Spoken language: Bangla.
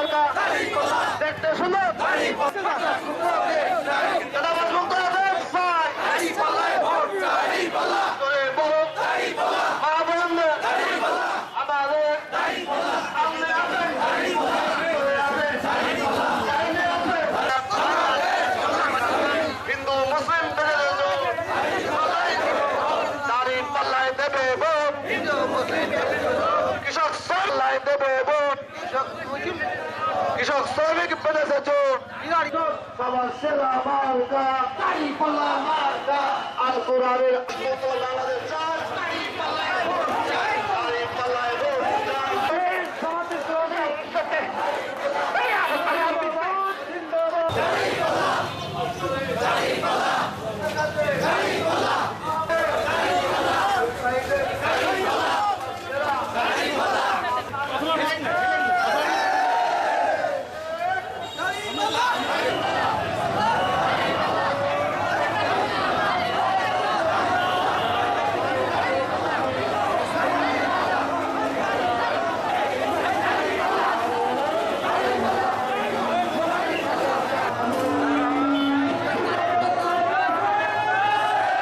সরকার দেখতে সুন্দর Hindu Muslim, Hindu Muslim, Kishak Sir, Light the Baby. কৃষক শ্রমিক বেড়েছে জোট সবার সেরা মার্কা। কারিপালা মার্কা। আল কোরআনের বাংলাদেশ Yeah.